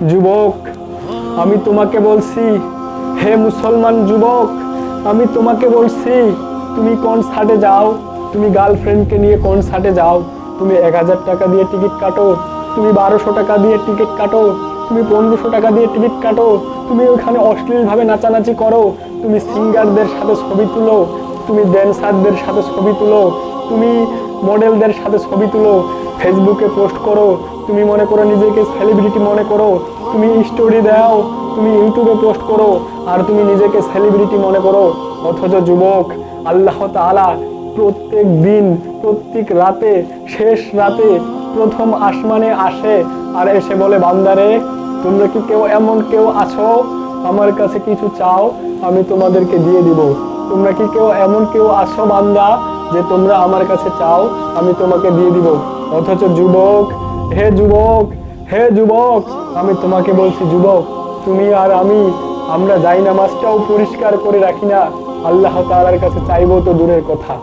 যুবক, আমি তোমাকে বলছি, হে মুসলমান যুবক, আমি তোমাকে বলছি, তুমি কনসার্টে যাও, তুমি গার্লফ্রেন্ডকে নিয়ে কনসার্টে যাও, তুমি এক হাজার টাকা দিয়ে টিকিট কাটো, তুমি বারোশো টাকা দিয়ে টিকিট কাটো, তুমি পনেরোশো টাকা দিয়ে টিকিট কাটো, তুমি ওখানে অশ্লীলভাবে নাচানাচি করো, তুমি সিঙ্গারদের সাথে ছবি তুলো, তুমি ড্যান্সারদের সাথে ছবি তুলো, তুমি মডেলদের সাথে ছবি তুলো ফেসবুকে পোস্ট করো তুমি মনে করো, নিজেকে সেলিব্রিটি মনে করো, তুমি স্টোরি দাও, তুমি ইউটিউবে পোস্ট করো, আর তুমি নিজেকে সেলিব্রিটি মনে করো। অথচ যুবক, আল্লাহ তাআলা প্রত্যেক দিন, প্রত্যেক রাতে, শেষ রাতে প্রথম আসমানে আসে আর এসে বলে, বান্দারে, তোমরা কি কেউ এমন কেউ আছো? আমার কাছে কিছু চাও, আমি তোমাদেরকে দিয়ে দিব। তোমরা কি কেউ এমন কেউ আছো, বান্দা, যে তোমরা আমার কাছে চাও, আমি তোমাকে দিয়ে দিব? অথচ যুবক, হে যুবক হে যুবক, আমি তোমাকে বলছি, যুবক, তুমি আর আমি, আমরা যাই নামাজটাও পরিষ্কার করে রাখি না। আল্লাহ তালার কাছে চাইব তো দূরের কথা।